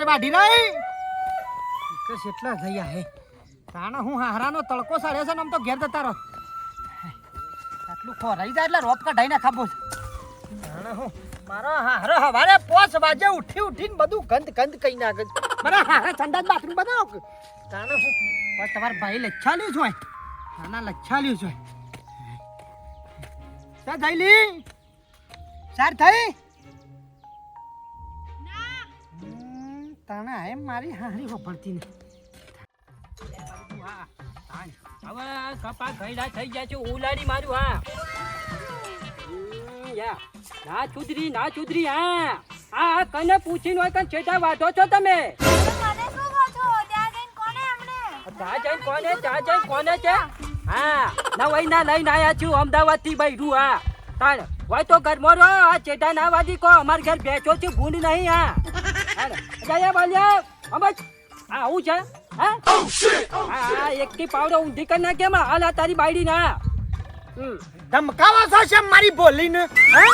સાર વાઢી નહીં કશ એટલા જઈ હે. તાણા હું હારાનો તડકો સારે છે ને આમ તો ઘેર જતા રહો. આટલું ખોરાઈ જાય એટલે રોપ કઢાઈને ખાબો છે. તાણા હું મારો હારો હવારે પોસ વાજે ઉઠી ઉઠીને બધું ગંધ ગંધ કઈ નાખે મારા હારા ઠંડા બાથરૂમ બનાવો તાણા હું બસ તમારા ભાઈ લચ્છા લ્યું છું નાના લચ્છાલ્યું છું સા જઈલી સાર થઈ? તાણે એમ મારી હારી વપરતી ને હવે કપા ઘડા થઈ ગયા છે ઉલાડી મારું હા. ના ચુદરી ના ચુદરી હા. આ કને પૂછીને હોય કને છેટા વાઢો છો તમે? મને શું ત્યાં જઈને કોને કોને કોને છે? હા. ના વઈ ના લઈને આયા છું અમદાવાદથી બૈરું હા. તાણ હોય તો ઘરમાં રહો આ ચેટા ના વાદી કો. અમાર ઘર બેઠો છે ભૂંડ નહીં હા. જયા બાલ્યા અમજ આ આવું છે હા? હા એક થી પાવડો ઊંધી કરી નાખે હાલ આ તારી બાયડી ના ધમકાવો છો છે મારી બોલીને હે?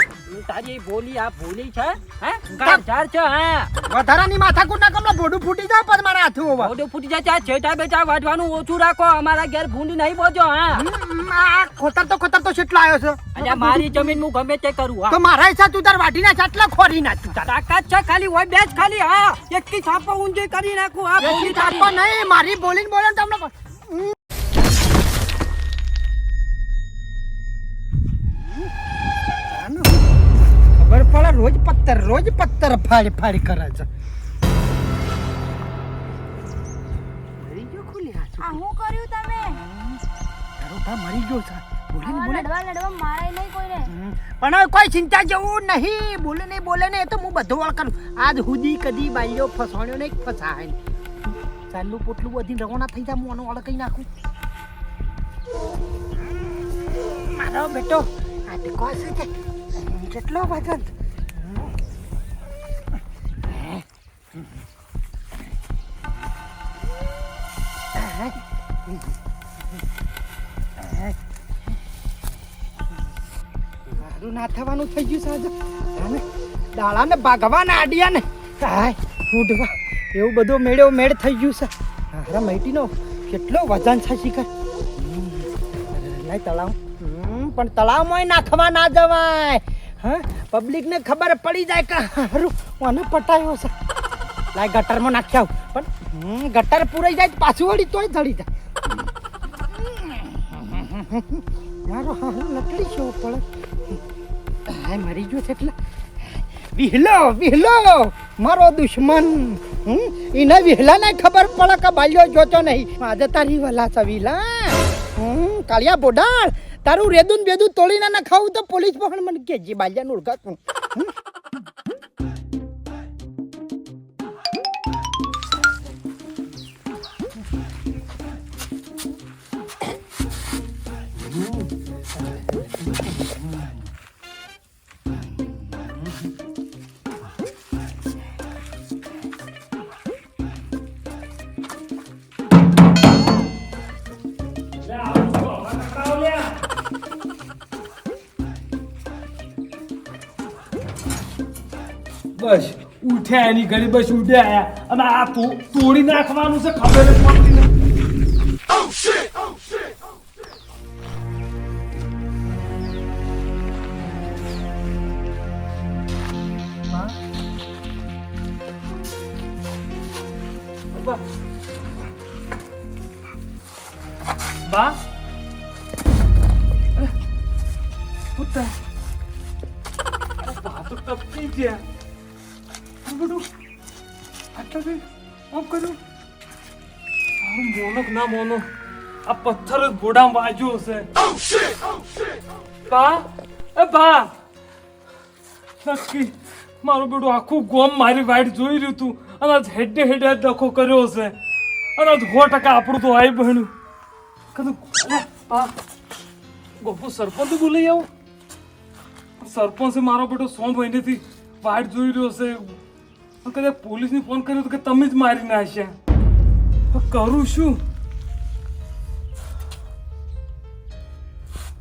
તારી બોલી આ બોલી છે હે? ગાંઠાર છે હા? વધારાની માથાકૂટ ના કમલો ભોડું ફૂટી જાય પણ મારા હાથું હોવા. ભોડું ફૂટી જાય ત્યાં છેટા બેટા વાઢવાનું ઓછું રાખો અમારા ઘેર ભૂંડ નહીં બોજો હા? આ ખોતર તો ખોતર તો છેટલો આવ્યો છે? અને મારી જમીન હું ગમે તે કરું તો મારા હિસાબ તું તાર વાઢી નાખ આટલા ખોરી ના તું તાકાત છે ખાલી હોય બેસ ખાલી હા. એકથી છાપો ઊંધી કરી નાખું આ બોલી એકી નહીં મારી બોલીને બોલે તમને રોજ પત્તર ફાડી ફાડી કરે છે. મરી ગયો ખુલી આ હું કર્યું તમે? તારો ભા મરી ગયો છે. બોલે ને બોલે. લડવા લડવા મારે નહીં કોઈને. પણ હવે કોઈ ચિંતા જેવું નહીં. બોલે નહીં બોલે એ તો હું બધું વળ કરું. આજ હુદી કદી બાઈઓ ફસાણ્યો નહીં ફસાય ચાલુ પોટલું બધી રવાના થઈ જાય હું આનો વળ નાખું. મારો બેટો આ છે? કેટલો વજન? મારું ના થવાનું થઈ ગયું સાજો અને દાળાને ભાગવાના આડિયા ને હાય, ઉડવા. એવું બધું મેળ્યો મેળ થઈ ગયું છે. મારા મૈટીનો કેટલો વજન છે શિખર. નહીં તળાવ. પણ તળાવમાં નાખવા ના જવાય. હા, પબ્લિકને ખબર પડી જાય કે હારું, મને પટાયો છે. લાય ગટરમાં નાખ્યા પણ હમ, ગટર પૂરાઈ જાય પાછું વળી તોય ધડી જાય. મારો હારું લકડી છે પડે હાય મરી ગયો છે એટલે. વિહલો વિહલો મારો દુશ્મન. હમ એને વિહલા ને ખબર પડે કે બાલ્યો જોતો નહીં. આજે તારી વલા છે વિહલા. હમ કાળિયા બોડાળ તારું રેદુન બેદું તોડીને ના ખાવું તો પોલીસ પણ મને કેજી બાલ્યા નુડકા તું બસ. ઉઠે એની ઘડી બસ ઉઠ્યા અને આ તોડી નાખવાનું છે, ખબર જ પડતી બા. પુત્તા બા તો ટપકી ગયા બધું આટલા આમ કર્યું કે ના મોનો. આ પથ્થર જ ઘોડામાં હશે. બા, એ બા. નક્કી, મારું બેડું આખું ગોમ મારી વાઈટ જોઈ રહ્યું તું. અને આજ હેડે હેડે ડખો કર્યો હશે. અને આજ સો ટકા આપણું તો આઈ બન્યું. કદું બા, ગોપુ, સરપંચ બોલાઈ આવું. સરપંચે મારો બેટો સો મહિનેથી વાઈટ જોઈ રહ્યો હશે. કદાચ પોલીસને ફોન કર્યો કે તમે જ મારી નાખ્યા. કરું શું?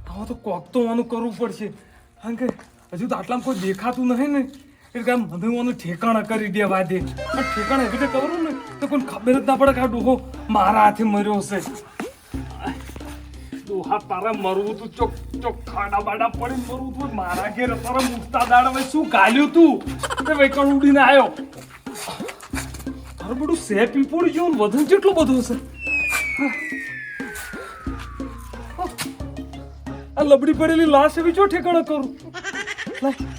હવે તો કોક તો આનું કરવું પડશે. કારણ કે હજુ તો આટલામાં કોઈ દેખાતું નહીં ને. એટલે કામ મને મને ઠેકાણા કરી દેવા દે ઠેકાણા રીતે કરું ને. તો કોઈ ખબર જ ના પડે કે આ ડોહો મારા હાથે મર્યો છે ડોહા તારે મરવું તું, ચોક ચોક ખાડા બાડા પડી મરવું તું મારા ઘેર તારે મુકતા દાડ ભાઈ શું ગાલ્યું તું? તે વેકણ ઉડીને આવ્યો તારું બધું સે પીપોડી જેવું વજન કેટલું બધું હશે? આ લબડી પડેલી લાશ એવી જો ઠેકાણો કરું? લાય,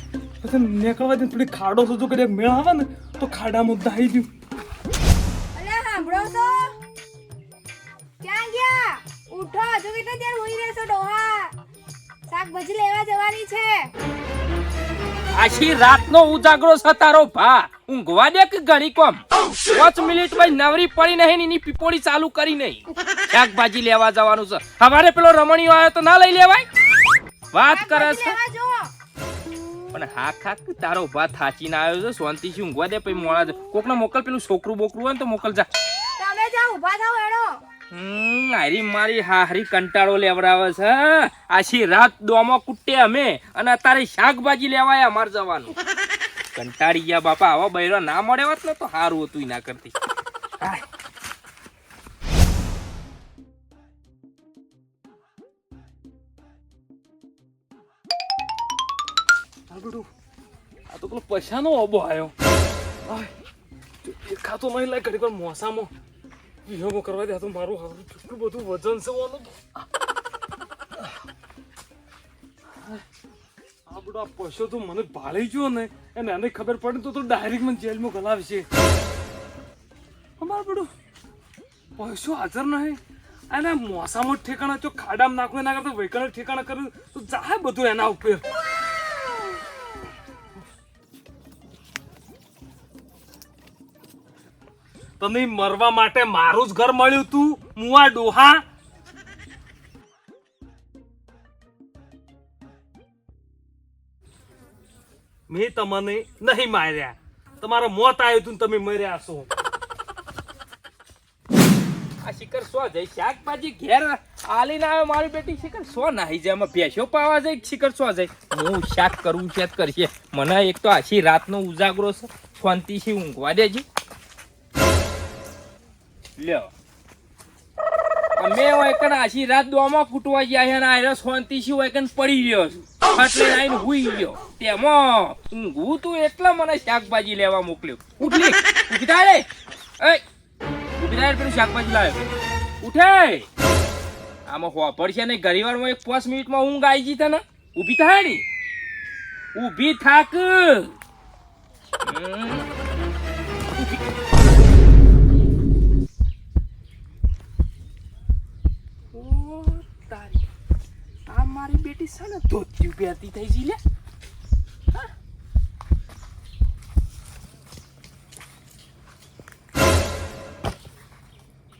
પછી નીકળવા દે થોડી ખાડો સોજો કરી મેળ આવે ને, તો ખાડામાં દાઈ દઉં. આખી રાતનો ઉજાગરો છે તારો ભા. ઊંઘવા દે કે ઘડી કોમ? પાંચ મિનિટ ભાઈ નવરી પડી નહીં ને એની પીપોડી ચાલુ કરી નહીં. શાકભાજી લેવા જવાનું છે. હવારે પેલો રમણીયો આવ્યો તો ના લઈ લેવાય? વાત કરે છે. પણ હા ખાક તારો ભા થાચીને આવ્યો છે. શાંતિથી ઊંઘવા દે પછી મોડા કોકને મોકલ પેલું છોકરું બોકરું હોય ને તો મોકલ જા તમે જાઓ ઊભા થાઓ હમ હારી મારી હારી કંટાળો લેવડાવે છે આછી રાત દોમાં કુટે અમે, અને અત્યારે શાકભાજી લેવાય અમારે જવાનું. કંટાળી ગયા બાપા, આવા બૈરો ના મળે હોત ને તો સારું હતું ના કરતી. આ તો પેલો પૈસાનો અબો આવ્યો ખાતો નહીં લાગે ઘડી મોસામાં. વિહોગો કરવા દે તો મારું હારું કેટલું બધું વજન છે ઓનું તો. આ બધો પૈસો તો મને ભાળી ગયો ને, એને એને ખબર પડે તો તો ડાયરેક્ટ મને જેલમાં ગલાવશે. અમાર બધું પૈસો હાજર નહીં. અને મોસામાં ઠેકાણા, જો ખાડામાં નાખવું એના કરતા વૈકણ ઠેકાણા કર્યું, તો જાય બધું એના ઉપર. તને મરવા માટે મારું જ ઘર મળ્યું તું, મુવા ડોહા. મેં તમને નહીં માર્યા. તમારો મોત આવ્યું તું તમે મર્યા છો. આ શિખર સો જઈ શાકભાજી ઘેર આલીને આવ્યો, મારી બેટી શિખર સો નાહી જાય એમાં ભેંસો પાવા જાય, શિખર સો જાય. હું શાક કરવું છે કરશે. મને એક તો આછી રાતનો ઉજાગરો છે. શાંતિથી ઊંઘવા દેજી. લ્યો. અમે હોય આછી રાત દોમાં ફૂટવા ગયા છે ને આયરો શાંતિથી હોય કણ પડી રહ્યો છું. એટલે આઈને તેમાં ઊંઘવું તું એટલે મને શાકભાજી લેવા મોકલ્યો. ઉઠલી ઉઠી ઊભી શાકભાજી લાવ્યો ઉઠે. આમાં હોપડ છે ને ઘણી વારમાં એક પાંચ મિનિટમાં ઊંઘ આવી જી તને ઊભી થાય ને ઊભી થાક હમ. ઓ તારી આ બેટી છે ને ધોતિયું પહેરતી થઈ જઈ લે?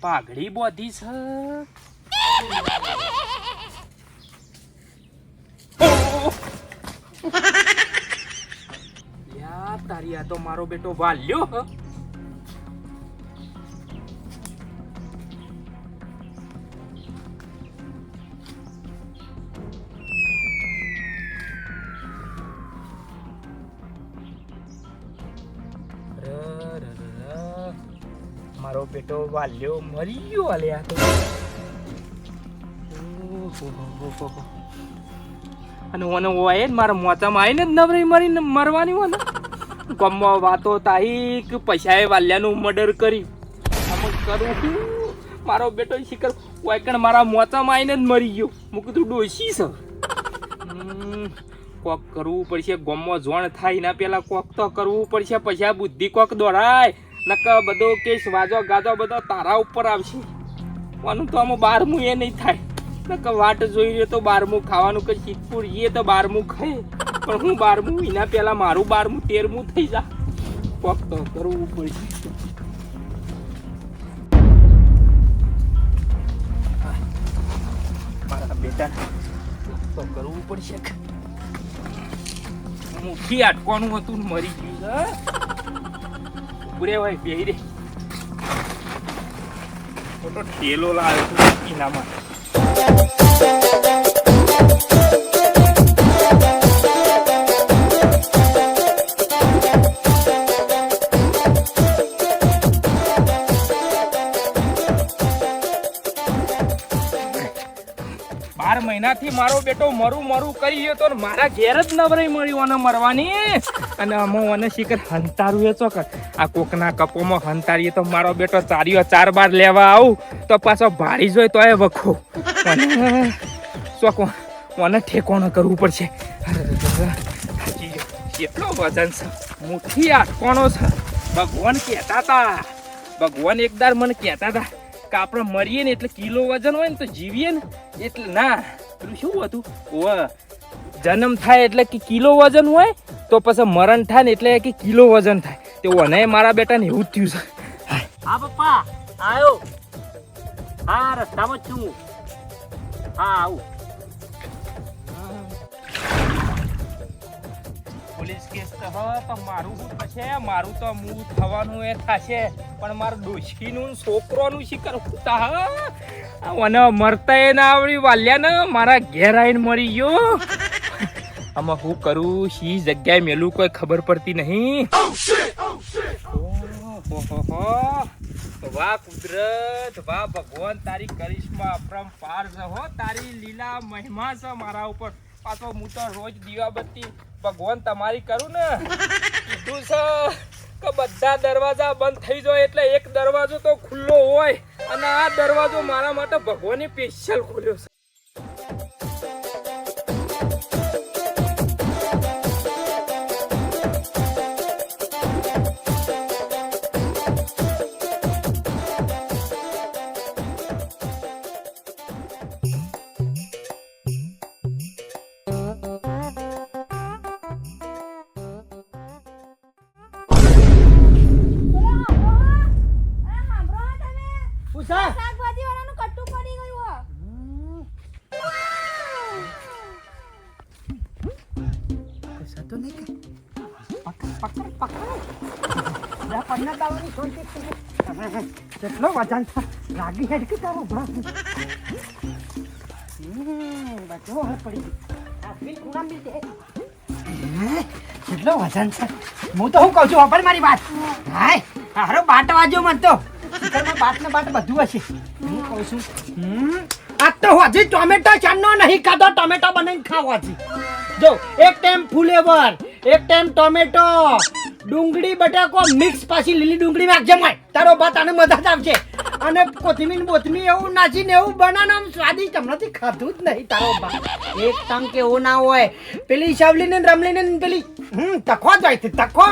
પાઘડી બોધી છે તારી આ તો મારો બેટો વાલ્યો બેટો વાલ્યો મરી ગયો અલે આ તો. અને ઓને હોય જ મારા મોચામાં આવીને જ નવરી મરીને મરવાની હોય ને ગમવા વાતો કે પૈસાએ વાલ્યાનું મર્ડર કરી આમ કરું મારો બેટો શિખર ઓયકણ મારા મોચામાં આવીને જ મરી ગયો. હું કીધું ડોસી સર કોક કરવું પડશે ગમમાં જોણ થાય ના પેલા કોક તો કરવું પડશે પછી આ બુદ્ધિ કોક દોડાય. નક બધો કેસ વાજો ગાજો બધો તારા ઉપર આવશે. કોનું તો આમાં બારમું એ નહીં થાય. નક વાટ જોઈ રહ્યો તો બારમું ખાવાનું કે સિદ્ધપુર એ તો બારમું ખાય. પણ હું બારમું એના પહેલાં મારું બારમું, તેરમું થઈ જા. કોક તો કરવું પડશે. મારા કરવું પડશે. મુઠી અટકવાનું હતું મરી ગયું છે ઉભરે ભાઈ બેહી રે. મોટો ઠેલો લાવ્યો એનામાં દાડાથી મારો બેટો મરું મરું કરી તો મારા ઘેર જ નવરાઈ મળ્યું અને મરવાની. અને અમો અને શીખર હંતારું એ ચોકર આ કોકના કપોમાં હંતારીએ તો મારો બેટો ચાર્યો ચાર બાર લેવા આવું. તો પાછો ભારી જોઈ તો એ વખો. ચોક મને ઠેકોણો કરવું પડશે. કેટલો વજન છે. મુઠ્ઠી આટકોણો છે. ભગવાન કહેતા હતા ભગવાન એકદાર મને કહેતા હતા કે આપણે મરીએ ને એટલે કિલો વજન હોય ને તો જીવીએ ને. એટલે ના. પેલું શું હતું? ઓવા જન્મ થાય એટલે કે કિલો વજન હોય તો પછી મરણ થાય ને એટલે કે કિલો વજન થાય. તે મને મારા બેટાને એવું જ થયું છે. હા પપ્પા આવ્યો હા રસ્તામાં જ છું હું. આવું. પોલીસ કેસ તો હ તો મારું શું થશે? મારું તો મૂળ થવાનું એ થશે. પણ મારા ડોશીનું છોકરોનું શિકાર હોતા મને મરતા એ ના આવડી વાલ્યા ને, મારા ઘેર આવીને મરી ગયો. આમાં હું કરું? શી જગ્યાએ મેલું કોઈ ખબર પડતી નહીં. વાહ કુદરત, વાહ ભગવાન, તારી કરિશ્મા અપરંપાર છે, હો. તારી લીલા મહિમા છે મારા ઉપર. પાછો હું તો રોજ દીવાબત્તી ભગવાન તમારી કરું ને. કીધું છે. કે બધા દરવાજા બંધ થઈ જાય એટલે એક દરવાજો તો ખુલ્લો હોય અને આ દરવાજો મારા માટે ભગવાને સ્પેશિયલ ખોલ્યો છે. કેટલો વજન લાગી હેડ કે તારો ભા હમ બધો હાથ પડી કેટલો વજન છે હું તો હું કહું છું, વાપર મારી વાત. હાય, તારો બાટ વાજો મન તો. બાટ ને બાટ બધું હશે. હું કહું છું આ તો હજી ટોમેટો ચાંદનો નહીં ખાધો, ટોમેટો બનાવીને ખાવા જો, એક ટાઈમ ફુલેવર, એક ટાઈમ ટોમેટો ડુંગળી, બટાકો, મિક્સ પાછી લીલી ડુંગળી નાખજે માય. તારો ભાત આને મજા જ આવશે. અને કોથમીર બોથમી એવું નાચીને એવું બનાના સ્વાદી સ્વાદિષ્ટ હમણાંથી ખાધું જ નહીં તારો ભાત એક ટંક કેવો ના હોય. પેલી શાવલીને રમલીને પેલી, હમ, તખો જ હોય તખો.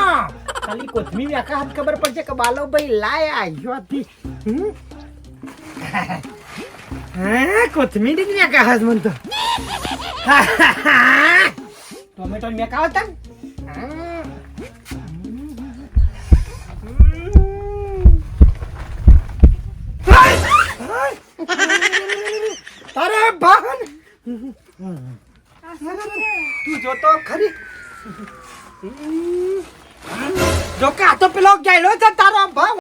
ખાલી કોથમીર આખા હાથ ખબર પડશે કે બાલો ભાઈ લાય આવ્યો હતી હમ. હા, કોથમીર જ મેં કહા મન તો. ટોમેટો મેં કહા હતા અરે ભાન તું જોતો ખરી? જો કે આ તો પેલો ગયેલો છે તારો ભાવ.